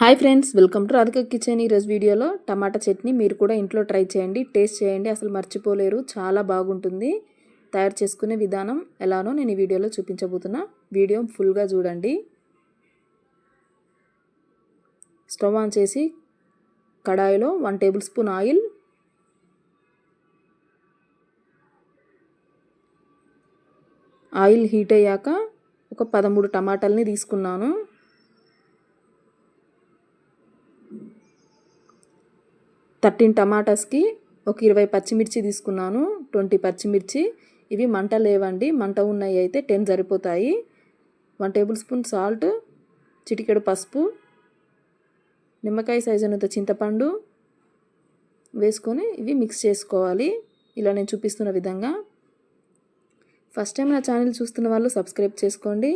Hi friends welcome to Radhika kitchen ఈరోజు వీడియోలో. టమాటా చట్నీ మీరు కూడా ఇంట్లో ట్రై చేయండి టేస్ట్ చేయండి అసలు మర్చిపోలేరు చాలా బాగుంటుంది. తయారు చేసుకునే విధానం ఎలానో నేను ఈ వీడియోలో చూపించబోతున్నా. వీడియో ఫుల్గా చూడండి. స్టవ్ ఆన్ చేసి కడాయిలో one tablespoon oil oil heat అయ్యాక ఒక పదమూడు టమాటాలని తీసుకున్నాను. థర్టీన్ టమాటాస్కి ఒక ఇరవై పచ్చిమిర్చి తీసుకున్నాను ట్వంటీ పచ్చిమిర్చి. ఇవి మంట లేవండి మంట ఉన్నాయి అయితే టెన్ సరిపోతాయి. వన్ టేబుల్ స్పూన్ సాల్ట్ చిటికెడు పసుపు నిమ్మకాయ సైజు అంత చింతపండు వేసుకొని ఇవి మిక్స్ చేసుకోవాలి. ఇలా నేను చూపిస్తున్న విధంగా. ఫస్ట్ టైం నా ఛానల్ చూస్తున్న వాళ్ళు సబ్స్క్రైబ్ చేసుకోండి.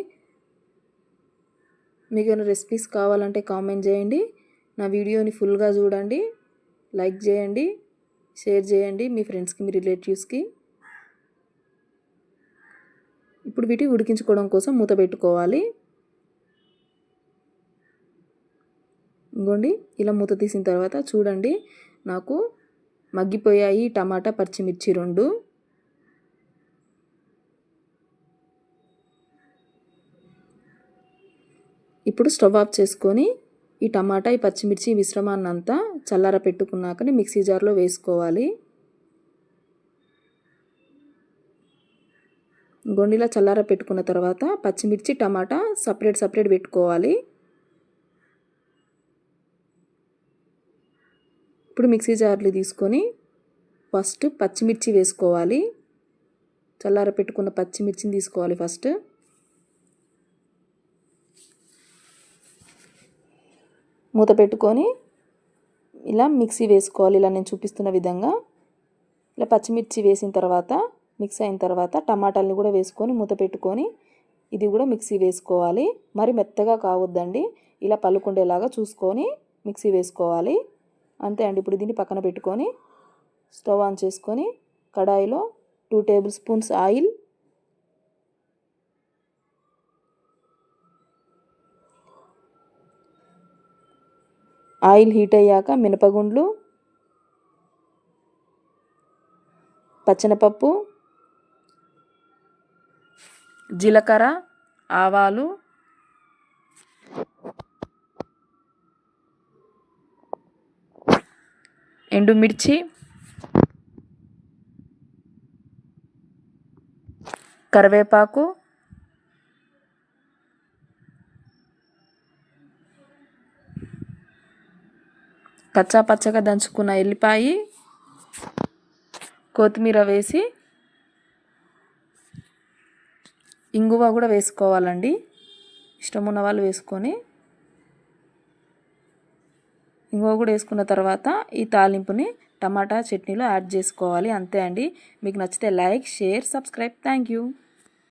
మీకు ఏమైనా రెసిపీస్ కావాలంటే కామెంట్ చేయండి. నా వీడియోని ఫుల్గా చూడండి. లైక్ చేయండి షేర్ చేయండి మీ ఫ్రెండ్స్కి మీ రిలేటివ్స్కి. ఇప్పుడు వీటి ఉడికించుకోవడం కోసం మూత పెట్టుకోవాలి. ఇంకోండి ఇలా మూత తీసిన తర్వాత చూడండి నాకు మగ్గిపోయాయి టమాటా పచ్చిమిర్చి రెండు. ఇప్పుడు స్టవ్ ఆఫ్ చేసుకొని ఈ టమాటా ఈ పచ్చిమిర్చి మిశ్రమాన్ని అంతా చల్లార పెట్టుకున్నాకని మిక్సీ జార్లో వేసుకోవాలి. గొండిలా చల్లార పెట్టుకున్న తర్వాత పచ్చిమిర్చి టమాటా సపరేట్ సపరేట్ పెట్టుకోవాలి. ఇప్పుడు మిక్సీ జార్లు తీసుకొని ఫస్ట్ పచ్చిమిర్చి వేసుకోవాలి. చల్లార పెట్టుకున్న పచ్చిమిర్చిని తీసుకోవాలి ఫస్ట్. మూత పెట్టుకొని ఇలా మిక్సీ వేసుకోవాలి. ఇలా నేను చూపిస్తున్న విధంగా ఇలా పచ్చిమిర్చి వేసిన తర్వాత మిక్స్ అయిన తర్వాత టమాటాలని కూడా వేసుకొని మూత పెట్టుకొని ఇది కూడా మిక్సీ వేసుకోవాలి. మరి మెత్తగా కావద్దండి. ఇలా పలుకుండేలాగా చూసుకొని మిక్సీ వేసుకోవాలి. అంతే అండి. ఇప్పుడు దీన్ని పక్కన పెట్టుకొని స్టవ్ ఆన్ చేసుకొని కడాయిలో two tablespoons oil oil heat అయ్యాక మినపగుండ్లు పచ్చనపప్పు జీలకర్ర ఆవాలు ఎండుమిర్చి కరివేపాకు కచ్చా పచ్చగా దంచుకున్న ఎల్లిపాయి కొత్తిమీర వేసి ఇంగువ కూడా వేసుకోవాలండి. ఇష్టం ఉన్న వాళ్ళు వేసుకొని ఇంగువ కూడా వేసుకున్న తర్వాత ఈ తాలింపుని టమాటా చట్నీలో యాడ్ చేసుకోవాలి. అంతే అండి. మీకు నచ్చితే like share subscribe. Thank you.